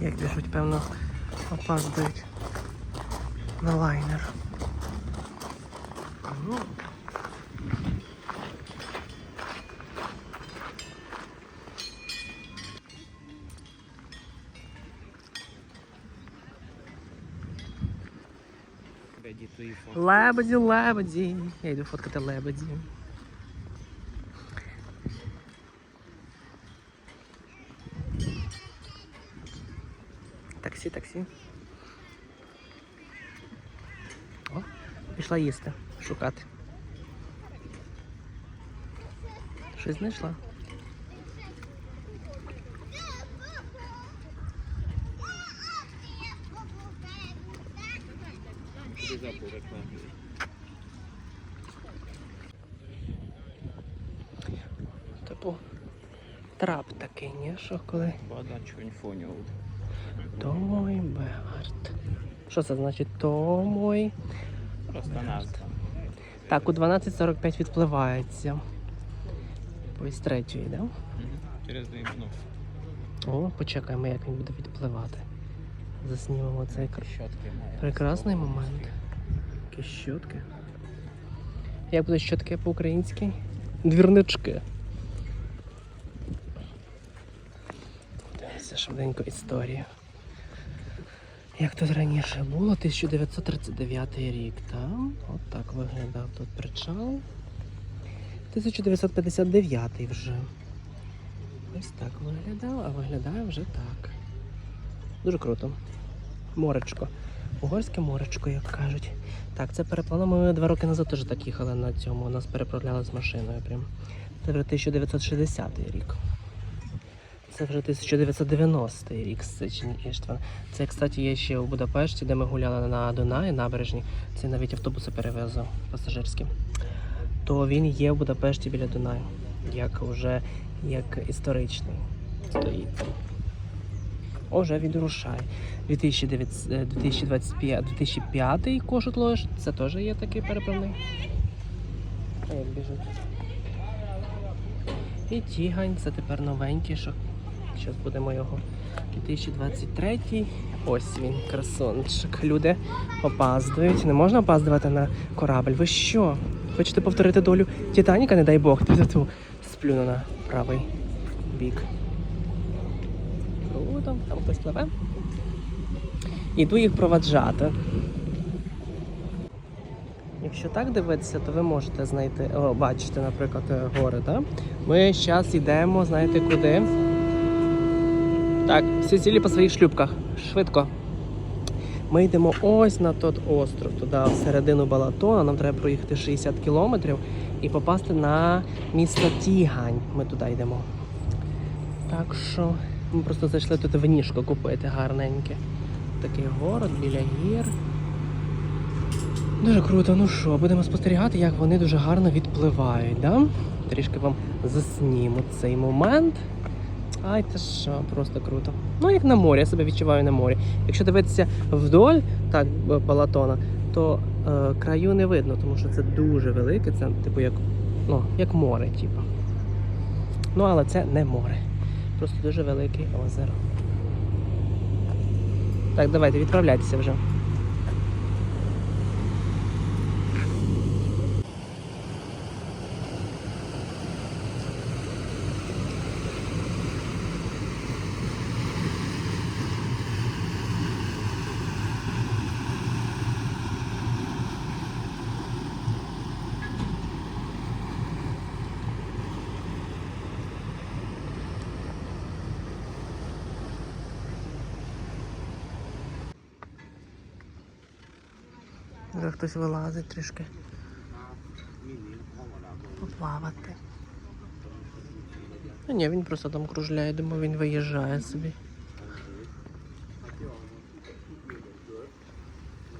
Як біжуть, певно, опаздують на лайнер. Ну. Лебеді, лебеді. Я йду фоткати лебеді. Таксі, таксі. О, пішла їсти, шукати. Щось знайшла. Типу, трап такий, ні? Що коли? Вода чого фоніов. Томой Бегард. Що це значить? Томой. Просто назва. Так, у 12.45 відпливається. Ось третьої, да? Через дві минути. О, почекаємо, як він буде відпливати. Заснімемо цей Щотки має. прекрасний момент. Які щотки. Як будуть щотки по-українськи? Двірнички. Дивіться швиденько історія. Як тут раніше було? 1939 рік, так? От так виглядав тут причал. 1959 вже. Ось так виглядав, а виглядає вже так. Дуже круто. Моречко. Угорське моречко, як кажуть. Так, це переплано. Ми два роки назад теж так їхали на цьому. Нас переправляли з машиною. Прям. Це вже 1960 рік. Це вже 1990 рік з Сичні Іштван. Це, кстати, є ще у Будапешті, де ми гуляли на Дунаї, набережні. Це навіть автобуси перевезли пасажирські. То він є в Будапешті біля Дунаю. Як вже як історичний стоїть вже відрушає. 2009, е, 2025, 2005 кошут лож, це теж є такий переправний. Як біжуть. І тігань, це тепер новенький, що зараз будемо його. 2023. Ось він, красончик. Люди опаздують. Не можна опаздувати на корабль. Ви що? Хочете повторити долю Титаніка, не дай Бог, Ту-ту-ту. сплюну на правий бік. Круто, там хтось пливе. Іду їх проваджати. Якщо так дивитися, то ви можете знайти, о, бачити, наприклад, е, гори, так? Ми зараз йдемо, знаєте куди? Так, всі цілі по своїх шлюпках. Швидко. Ми йдемо ось на тот остров, туди, всередину Балатона. Нам треба проїхати 60 кілометрів і попасти на місто Тігань. Ми туди йдемо. Так що ми просто зайшли тут виніжко купити гарненьке. Такий город біля гір. Дуже круто. Ну що, будемо спостерігати, як вони дуже гарно відпливають. Да? Трішки вам засніму цей момент. Ай, це що, просто круто. Ну, як на морі, я себе відчуваю на морі. Якщо дивитися вдоль так, Балатона, то е, краю не видно, тому що це дуже велике, це типу як, ну, як море, типу. Ну, але це не море. Просто дуже велике озеро. Так, давайте відправляйтеся вже. Вже хтось вилазить трішки. Поплавати. Ну ні, він просто там кружляє, думаю, він виїжджає собі.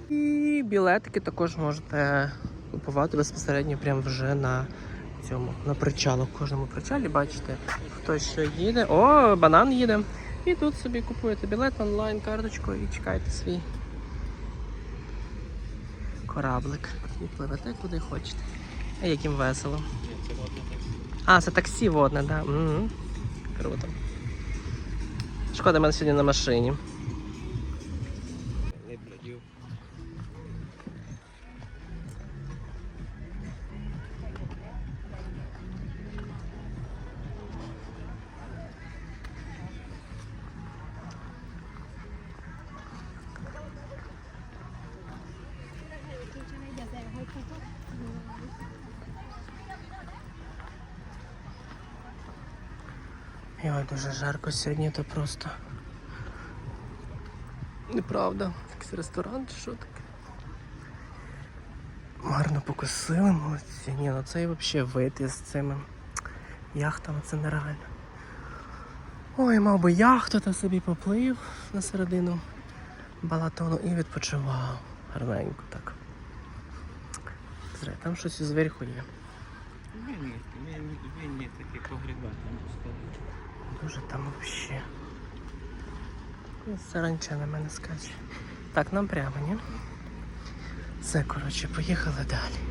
І білетики також можете купувати безпосередньо прямо вже на цьому, на причалу. В кожному причалі бачите, хто що їде. О, банан їде. І тут собі купуєте білет онлайн, карточку і чекаєте свій кораблик. І пливете куди хочете. А яким весело. А, це таксі водне, так. Да. Круто. Шкода, мене сьогодні на машині. Ой, дуже жарко сьогодні, то просто. Неправда. Якийсь ресторан чи що таке? Гарно покосили, молодці. Ні, ну це і взагалі вийти з цими яхтами, це нереально. Ой, мав би яхту та собі поплив на середину балатону і відпочивав. Гарненько так. Зре, там щось зверху є. Він, ні, він не такий погрібати стоїть. Дуже там вообще. Саранча на мене скаче. Так, нам прямо, ні? Все, коротше, поїхали далі.